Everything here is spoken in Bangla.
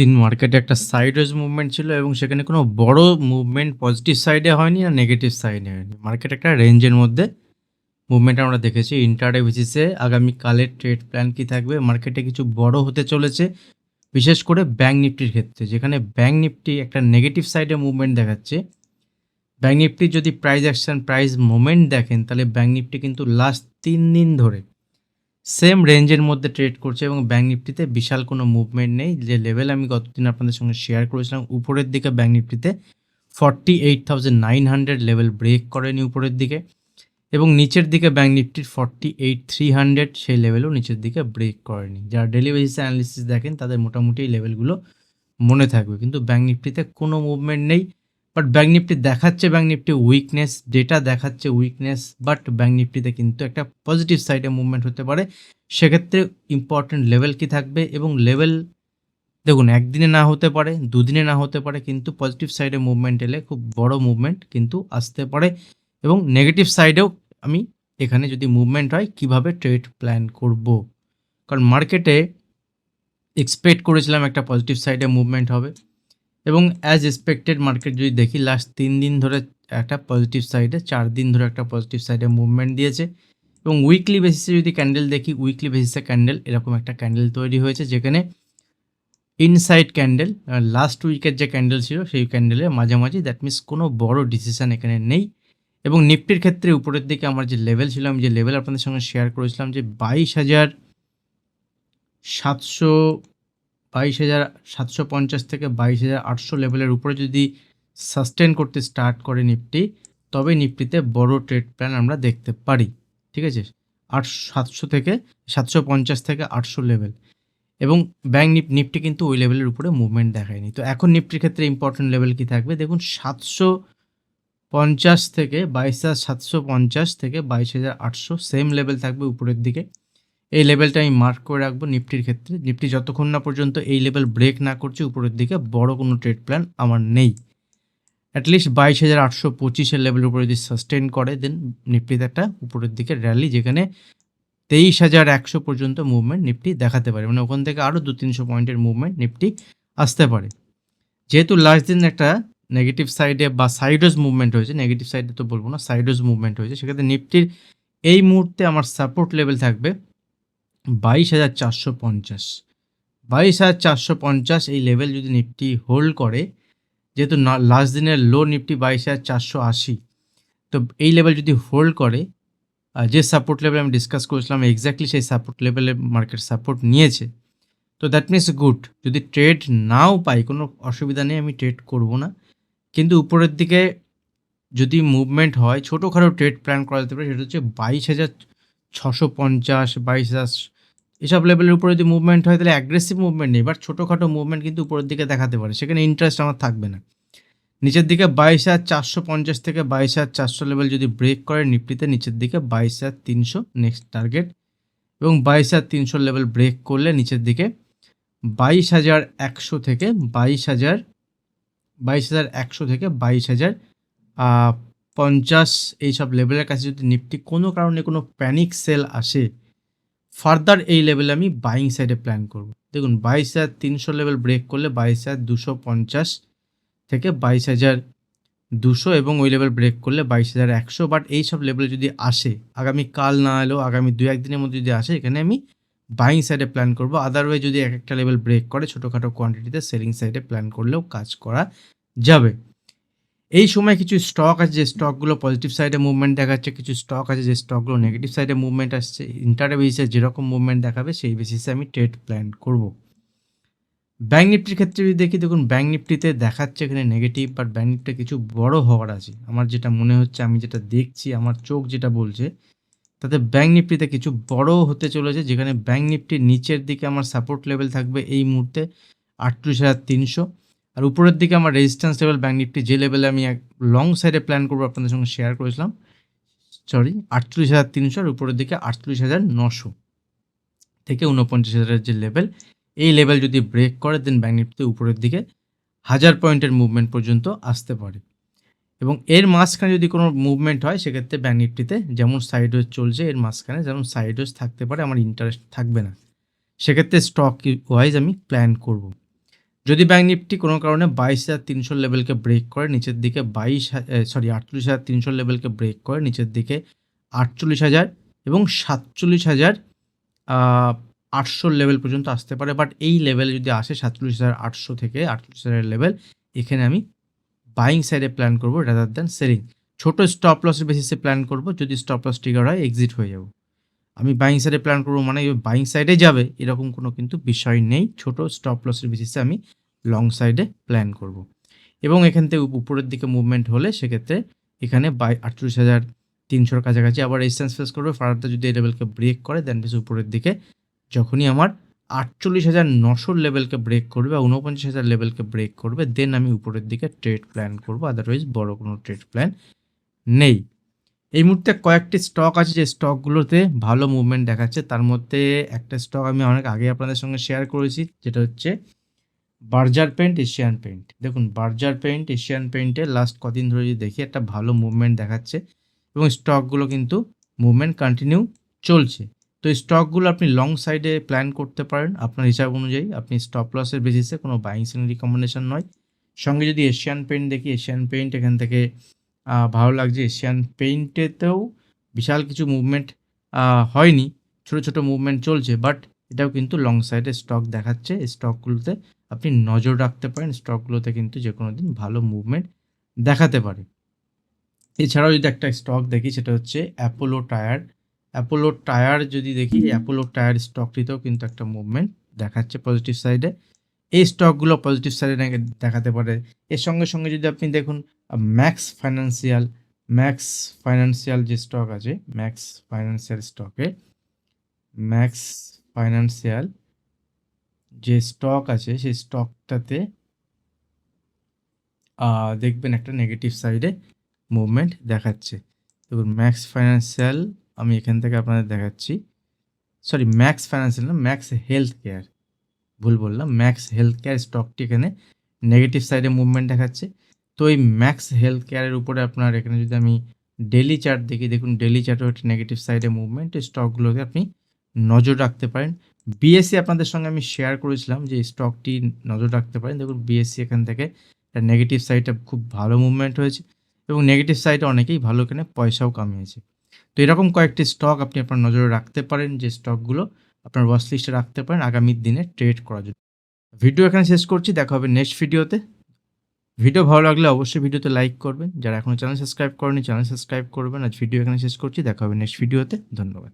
দিন মার্কেটে একটা সাইডওয়েজ মুভমেন্ট ছিল এবং সেখানে কোনো বড় মুভমেন্ট পজিটিভ সাইডে হয়নি আর নেগেটিভ সাইডে হয়নি। মার্কেট একটা রেঞ্জের মধ্যে মুভমেন্ট আমরা দেখেছি। ইন্টারডে বেসিসে আগামী কালের ট্রেড প্ল্যান কি থাকবে? মার্কেটে কিছু বড় হতে চলেছে, বিশেষ করে ব্যাঙ্ক নিফটির ক্ষেত্রে। যেখানে ব্যাঙ্ক নিফটি একটা নেগেটিভ সাইডে মুভমেন্ট দেখাচ্ছে। ব্যাঙ্ক নিফটির যদি প্রাইস অ্যাকশন প্রাইস মুভমেন্ট দেখেন, তাহলে ব্যাঙ্ক নিফটি কিন্তু লাস্ট তিন দিন ধরে সেম রেঞ্জের মধ্যে ট্রেড করছে এবং ব্যাঙ্ক নিফটিতে বিশাল কোনো মুভমেন্ট নেই। যে লেভেল আমি গতদিন আপনাদের সঙ্গে শেয়ার করেছিলাম, উপরের দিকে bank নিফটিতে forty eight thousand nine hundred level break করেনি উপরের দিকে এবং নিচের দিকে ব্যাঙ্ক নিফটির ফর্টি এইট থ্রি হান্ড্রেড সেই লেভেলও নিচের দিকে ব্রেক করেনি। যারা ডেলি বেসিস অ্যানালিসিস দেখেন, তাদের মোটামুটি এই লেভেলগুলো মনে থাকবে। কিন্তু ব্যাঙ্ক নিফটিতে কোনো মুভমেন্ট নেই। বাট ব্যাঙ্ক নিফটি দেখাচ্ছে ব্যাঙ্ক নিফটি উইকনেস ডেটা দেখাচ্ছে উইকনেস বাট ব্যাঙ্ক নিফটিতে কিন্তু একটা পজিটিভ সাইডে মুভমেন্ট হতে পারে। সেক্ষেত্রে ইম্পর্টেন্ট লেভেল কি থাকবে এবং লেভেল দেখুন, একদিনে না হতে পারে, দুদিনে না হতে পারে, কিন্তু পজিটিভ সাইডে মুভমেন্ট এলে খুব বড় মুভমেন্ট কিন্তু আসতে পারে। এবং নেগেটিভ সাইডেও আমি এখানে যদি মুভমেন্ট হয়, কীভাবে ট্রেড প্ল্যান করব? কারণ মার্কেটে এক্সপেক্ট করেছিলাম একটা পজিটিভ সাইডে মুভমেন্ট হবে। এবং অ্যাজ এক্সপেক্টেড মার্কেট যদি দেখি লাস্ট তিন দিন ধরে একটা পজিটিভ সাইডে চার দিন ধরে একটা পজিটিভ সাইডে মুভমেন্ট দিয়েছে। এবং উইকলি বেসিসে যদি ক্যান্ডেল দেখি উইকলি বেসিসে ক্যান্ডেল এরকম একটা ক্যান্ডেল তৈরি হয়েছে, যেখানে ইনসাইড ক্যান্ডেল লাস্ট উইকের যে ক্যান্ডেল ছিল, সেই ক্যান্ডেলের মাঝামাঝি দ্যাট মিনস কোনো বড় ডিসিশান এখানে নেই। এবং নিফটির ক্ষেত্রে উপরের দিকে আমার যে লেভেল ছিল, আমি যে লেভেল আপনাদের সঙ্গে শেয়ার করেছিলাম, যে বাইশ হাজার সাতশো বাইশ হাজার সাতশো পঞ্চাশ থেকে বাইশ হাজার আটশো লেভেলের উপরে যদি সাস্টেন করতে স্টার্ট করে নিফটি তবে নিফটিতে বড় ট্রেড প্ল্যান আমরা দেখতে পারি। ঠিক আছে? আট, সাতশো থেকে, সাতশো পঞ্চাশ থেকে আটশো লেভেল এবং ব্যাঙ্ক নিফ নিফটি কিন্তু ওই লেভেলের উপরে মুভমেন্ট দেখায়নি। তো এখন নিফটির ক্ষেত্রে ইম্পর্টেন্ট লেভেল কি থাকবে? দেখুন, সাতশো পঞ্চাশ থেকে বাইশ হাজার সাতশো পঞ্চাশ থেকে বাইশ হাজার আটশো সেম লেভেল থাকবে উপরের দিকে। এই লেভেলটা আমি মার্ক করে রাখব নিফটির ক্ষেত্রে। নিফটি যতক্ষণ না পর্যন্ত এই লেভেল ব্রেক না করছে, উপরের দিকে বড় কোনো ট্রেড প্ল্যান আমার নেই। অ্যাটলিস্ট বাইশ হাজার আটশো পঁচিশের লেভেলের উপরে যদি সাস্টেন করে দেন নিফটিতে একটা উপরের দিকে র্যালি যেখানে তেইশ হাজার একশো পর্যন্ত মুভমেন্ট নিফটি দেখাতে পারে। মানে ওখান থেকে আরও দু তিনশো পয়েন্টের মুভমেন্ট নিফটি আসতে পারে। যেহেতু লাস্ট দিন একটা নেগেটিভ সাইডে বা সাইডোজ মুভমেন্ট হয়েছে নেগেটিভ সাইডে তো বলব না সাইডোজ মুভমেন্ট হয়েছে, সেক্ষেত্রে নিফটির এই মুহূর্তে আমার সাপোর্ট লেভেল থাকবে বাইশ হাজার চারশো পঞ্চাশ। বাইশ হাজার চারশো পঞ্চাশ এই লেভেল যদি নিফটি হোল্ড করে, যেহেতু লাস্ট দিনের লো নিফটি বাইশ হাজার চারশো আশি। তো এই লেভেল যদি হোল্ড করে যে সাপোর্ট লেভেল আমি ডিসকাস করেছিলাম এক্স্যাক্টলি সেই সাপোর্ট লেভেলে মার্কেট সাপোর্ট নিয়েছে, তো দ্যাট মিনস গুড যদি ট্রেড নাও পাই, কোনো অসুবিধা নেই, আমি ট্রেড করব না। কিন্তু উপরের দিকে যদি মুভমেন্ট হয়, ছোটোখাটো ট্রেড প্ল্যান করা যেতে পারে, সেটা হচ্ছে বাইশ হাজার ছশো পঞ্চাশ, বাইশ হাজার এসব লেভেলের উপরে যদি মুভমেন্ট হয়, তাহলে অ্যাগ্রেসিভ মুভমেন্ট নেই বাট ছোটোখাটো মুভমেন্ট কিন্তু উপরের দিকে দেখাতে পারে। সেখানে ইন্টারেস্ট আমার থাকবে না। নিচের দিকে বাইশ হাজার চারশো পঞ্চাশ থেকে বাইশ হাজার চারশো লেভেল যদি ব্রেক করে নিফটিতে নিচের দিকে বাইশ হাজার তিনশো নেক্সট টার্গেট এবং বাইশ হাজার তিনশো লেভেল ব্রেক করলে নিচের দিকে বাইশ হাজার একশো থেকে বাইশ হাজার বাইশ হাজার একশো থেকে বাইশ হাজার পঞ্চাশ এইসব লেভেলের কাছে যদি নিফটি কোনো কারণে কোনো প্যানিক সেল আসে ফার্দার এই লেভেলে আমি বাইং সাইডে প্ল্যান করব। দেখুন, বাইশ হাজার তিনশো লেভেল ব্রেক করলে বাইশ হাজার দুশো পঞ্চাশ থেকে বাইশ হাজার দুশো এবং ওই লেভেল ব্রেক করলে বাইশ হাজার একশো। বাট এই সব লেভেলে যদি আসে, আগামী কাল না এলেও আগামী দু একদিনের মধ্যে যদি আসে, এখানে আমি বাইং সাইডে প্ল্যান করব। আদারওয়াইজ যদি এক একটা লেভেল ব্রেক করে, ছোটোখাটো কোয়ান্টিটিতে সেলিং সাইডে প্ল্যান করলেও কাজ করা যাবে। এই সময় কিছু স্টক আছে, যে স্টকগুলো পজিটিভ সাইডে মুভমেন্ট দেখাচ্ছে, কিছু স্টক আছে, যে স্টকগুলো নেগেটিভ সাইডে মুভমেন্ট আসছে ইন্টারে বেসিসে যেরকম মুভমেন্ট দেখাবে, সেই বেসিসে আমি ট্রেড প্ল্যান করব। ব্যাঙ্ক নিফটির ক্ষেত্রে যদি দেখি, দেখুন ব্যাঙ্ক নিফটিতে দেখাচ্ছে এখানে নেগেটিভ বাট ব্যাঙ্ক নিফটি কিছু বড় হওয়ার আছে। আমার যেটা মনে হচ্ছে, আমি যেটা দেখছি, আমার চোখ যেটা বলছে, তাতে ব্যাঙ্ক নিফটিতে কিছু বড় হতে চলেছে, যেখানে ব্যাঙ্ক নিফটির নিচের দিকে আমার সাপোর্ট লেভেল থাকবে এই মুহূর্তে আটত্রিশ হাজার তিনশো। আর উপরের দিকে আমার রেজিস্ট্যান্স লেভেল ব্যাঙ্ক নিফটি যে লেভেলে আমি এক লং সাইডে প্ল্যান করব আপনাদের সঙ্গে শেয়ার করেছিলাম সরি আটত্রিশ হাজার তিনশো আর উপরের দিকে আটত্রিশ হাজার নশো থেকে উনপঞ্চাশ হাজারের যে লেভেল এই লেভেল যদি ব্রেক করে দেন ব্যাঙ্ক নিফটি উপরের দিকে হাজার পয়েন্টের মুভমেন্ট পর্যন্ত আসতে পারে। এবং এর মাঝখানে যদি কোনো মুভমেন্ট হয়, সেক্ষেত্রে ব্যাঙ্ক নিফটিতে যেমন সাইড ওয়েজ চলছে, এর মাঝখানে যেমন সাইড ওয়েজ থাকতে পারে, আমার ইন্টারেস্ট থাকবে না। সেক্ষেত্রে স্টক ওয়াইজ আমি প্ল্যান করব। যদি ব্যাঙ্ক নিফটি কোনো কারণে বাইশ হাজার তিনশো লেভেলকে ব্রেক করে, নিচের দিকে বাইশ সরি আটচল্লিশ হাজার তিনশো লেভেলকে ব্রেক করে, নিচের দিকে আটচল্লিশ হাজার এবং সাতচল্লিশ হাজার আটশো লেভেল পর্যন্ত আসতে পারে। বাট এই লেভেলে যদি আসে সাতচল্লিশ হাজার আটশো থেকে আটচল্লিশ হাজার লেভেল এখানে আমি বাইং সাইডে প্ল্যান করব রাদার দ্যান সেলিং ছোট স্টপ লসের বেসিসে প্ল্যান করব, যদি স্টপ লস ট্রিগার হয় এক্সিট হয়ে যাব। আমি বাইং সাইডে প্ল্যান করব মানে বাইং সাইডে যাবে, এরকম কোনো কিন্তু বিষয় নেই। ছোট স্টপ লসের বেসিসে আমি লং সাইডে প্ল্যান করব। এবং এখান থেকে উপরের দিকে মুভমেন্ট হলে সেক্ষেত্রে এখানে বাই আটচল্লিশ হাজার তিনশোর কাছাকাছি আবার রেজিস্ট্যান্স ফেস করবে। ফার্দার যদি এই লেভেলকে ব্রেক করে দেন বেশি উপরের দিকে যখনই আমার আটচল্লিশ হাজার নশোর লেভেলকে ব্রেক করবে বা উনপঞ্চাশ হাজার লেভেলকে ব্রেক করবে দেন আমি উপরের দিকে ট্রেড প্ল্যান করব। আদারওয়াইজ বড় কোনো ট্রেড প্ল্যান নেই। এই মুহূর্তে কয়েকটি স্টক আছে, যে স্টকগুলোতে ভালো মুভমেন্ট দেখাচ্ছে। তার মধ্যে একটা স্টক আমি অনেক আগে আপনাদের সঙ্গে শেয়ার করেছি, যেটা হচ্ছে বার্জার পেন্ট এশিয়ান পেন্ট দেখুন বার্জার পেন্ট এশিয়ান পেন্টে লাস্ট কদিন ধরে যদি দেখি, একটা ভালো মুভমেন্ট দেখাচ্ছে এবং স্টকগুলো কিন্তু মুভমেন্ট কন্টিনিউ চলছে। তো এই স্টকগুলো আপনি লং সাইডে প্ল্যান করতে পারেন। আপনার হিসাব অনুযায়ী আপনি স্টপ লসের বেসিসে কোনো বাইং সেল রিকমেন্ডেশন নয়। সঙ্গে যদি এশিয়ান পেন্ট দেখি এশিয়ান পেন্ট এখান থেকে ভালো লাগছে। এশিয়ান পেইন্টেতেও বিশাল কিছু মুভমেন্ট হয়নি। ছোট ছোট মুভমেন্ট চলছে বাট এটাও কিন্তু লং সাইডে স্টক দেখাচ্ছে। স্টকগুলোতে আপনি নজর রাখতে পারেন স্টকগুলোতে কিন্তু যে কোনো দিন ভালো মুভমেন্ট দেখাতে পারে। এছাড়াও যদি একটা স্টক দেখি সেটা হচ্ছে অ্যাপোলো টায়ার অ্যাপোলো টায়ার যদি দেখি অ্যাপোলো টায়ার স্টকটিতেও কিন্তু একটা মুভমেন্ট দেখাচ্ছে পজিটিভ সাইডে এই স্টকগুলো পজিটিভ সাইডে নাকি দেখাতে পারে। এর সঙ্গে সঙ্গে যদি আপনি দেখুন ম্যাক্স ফাইন্যান্সিয়াল ম্যাক্স ফাইন্যান্সিয়াল যে স্টক আছে ম্যাক্স ফাইন্যান্সিয়াল স্টকে ম্যাক্স ফাইন্যান্সিয়াল যে স্টক আছে, সেই স্টকটাতে দেখবেন একটা নেগেটিভ সাইডে মুভমেন্ট দেখাচ্ছে। দেখুন ম্যাক্স ফাইন্যান্সিয়াল আমি এখান থেকে আপনাদের দেখাচ্ছি। সরি ম্যাক্স ফাইন্যান্সিয়াল না ম্যাক্স হেলথ কেয়ার ভুল বললাম ম্যাক্স হেলথ কেয়ার স্টকটি এখানে নেগেটিভ সাইডে মুভমেন্ট দেখাচ্ছে। তো এই ম্যাক্স হেলথ কেয়ারের উপরে আপনার এখানে যদি আমি ডেলি চার্ট দেখি, দেখুন ডেলি চার্টও একটা নেগেটিভ সাইডে মুভমেন্ট স্টকগুলোকে আপনি নজর রাখতে পারেন। বিএসসি আপনাদের সঙ্গে আমি শেয়ার করেছিলাম যে স্টকটি নজর রাখতে পারেন। দেখুন বিএসসি এখান থেকে একটা নেগেটিভ সাইডে খুব ভালো মুভমেন্ট হয়েছে এবং নেগেটিভ সাইডে অনেকেই ভালো এখানে পয়সাও কামিয়েছে। তো এরকম কয়েকটি স্টক আপনি আপনার নজরে রাখতে পারেন যে স্টকগুলো আপনার ওয়াচ লিস্টে রাখতে পারেন আগামী দিনে ট্রেড করার জন্য। ভিডিও এখানে শেষ করছি, দেখা হবে নেক্সট ভিডিওতে ভিডিও ভালো লাগলে অবশ্যই ভিডিওতে লাইক করবেন। যারা এখনও চ্যানেল সাবস্ক্রাইব করেনি চ্যানেল সাবস্ক্রাইব করবেন। আজ ভিডিও এখানে শেষ করছি, দেখা হবে নেক্সট ভিডিওতে ধন্যবাদ।